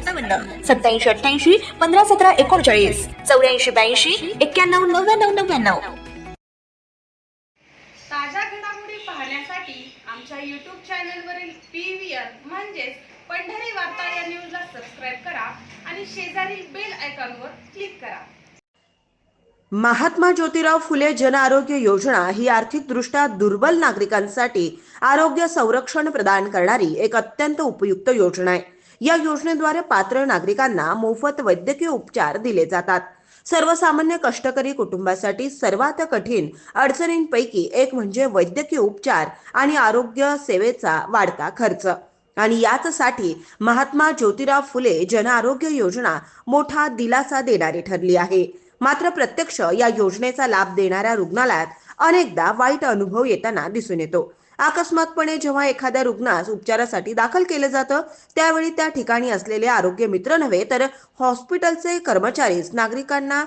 सत्तावन्न सत्याऐंशी अठ्ठ्याऐंशी पंधरा सतरा एकोणचाळीस चौऱ्याऐंशी ब्याऐंशी एक्क्याण्णव नव्याण्णव नव्याण्णव. ताज्या घडामोडी पाहण्यासाठी आमच्या यूट्यूब चॅनलवरील पी व्ही आर म्हणजेच पंढरी वार्ता या न्यूजला सबस्क्राईब करा आणि शेजारील बेल आयकॉनवर क्लिक करा. महात्मा ज्योतिराव फुले जन आरोग्य योजना ही आर्थिकदृष्ट्या दुर्बल नागरिकांसाठी आरोग्य संरक्षण प्रदान करणारी एक अत्यंत उपयुक्त योजना आहे. या योजनेद्वारे पात्र नागरिकांना मोफत वैद्यकीय उपचार दिले जातात. सर्वसामान्य कष्टकरी कुटुंबासाठी सर्वात कठीण अडचणींपैकी एक म्हणजे वैद्यकीय उपचार आणि आरोग्य सेवेचा वाढता खर्च. आणि याचसाठी महात्मा ज्योतिराव फुले जन आरोग्य योजना मोठा दिलासा देणारी ठरली आहे. मात्र प्रत्यक्ष या योजनेचा लाभ देणाऱ्या रुग्णालयात अनेकदा वाईट अनुभव येताना दिसून येतो. अकस्मातपणे जेव्हा एखाद्या रुग्णास उपचारासाठी दाखल केलं जातं त्यावेळी त्या ठिकाणी असलेले आरोग्य मित्र नव्हे तर हॉस्पिटलचे कर्मचारीच नागरिकांना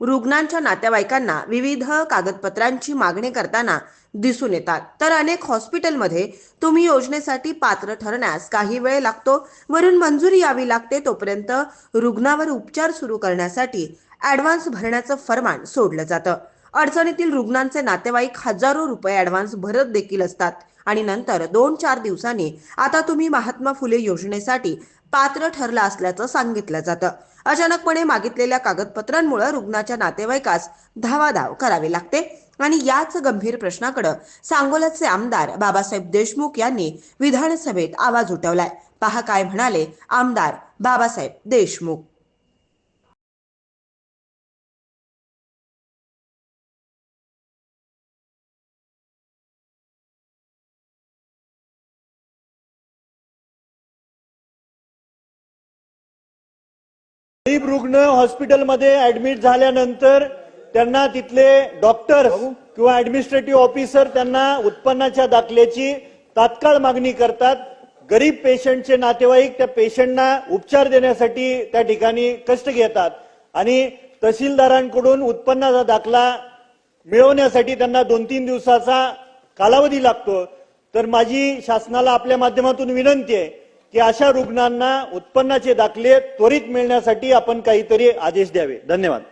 रुग्णांच्या नातेवाईकांना विविध कागदपत्रांची मागणी करताना दिसून येतात. तर अनेक हॉस्पिटलमध्ये तुम्ही योजनेसाठी पात्र ठरण्यास काही वेळ लागतो. वरून मंजुरी यावी लागते तोपर्यंत रुग्णावर उपचार सुरू करण्यासाठी ऍडव्हान्स भरण्याचं फरमान सोडलं जातं. अडचणीतील रुग्णांचे नातेवाईक हजारो रुपये ऍडव्हान्स भरत देखील असतात. आणि नंतर दोन चार दिवसांनी आता तुम्ही महात्मा फुले योजनेसाठी पात्र ठरला असल्याचं सांगितलं जातं. अचानकपणे मागितलेल्या कागदपत्रांमुळे रुग्णाच्या नातेवाईकास धावाधाव करावी लागते. आणि याच गंभीर प्रश्नाकडे सांगोल्याचे आमदार बाबासाहेब देशमुख यांनी विधानसभेत आवाज उठवलाय. पहा काय म्हणाले आमदार बाबासाहेब देशमुख. गरीब रुग्ण हॉस्पिटलमध्ये ऍडमिट झाल्यानंतर त्यांना तिथले डॉक्टर किंवा ऍडमिनिस्ट्रेटिव्ह ऑफिसर त्यांना उत्पन्नाच्या दाखल्याची तात्काळ मागणी करतात. गरीब पेशंटचे नातेवाईक त्या पेशंटना उपचार देण्यासाठी त्या ठिकाणी कष्ट घेतात आणि तहसीलदारांकडून उत्पन्नाचा दाखला मिळवण्यासाठी त्यांना दोन तीन दिवसाचा कालावधी लागतो. तर माझी शासनाला आपल्या माध्यमातून विनंती आहे की अशा रुग्णांना उत्पन्नाचे दाखले त्वरित मिळण्यासाठी आपण काहीतरी आदेश द्यावे. धन्यवाद.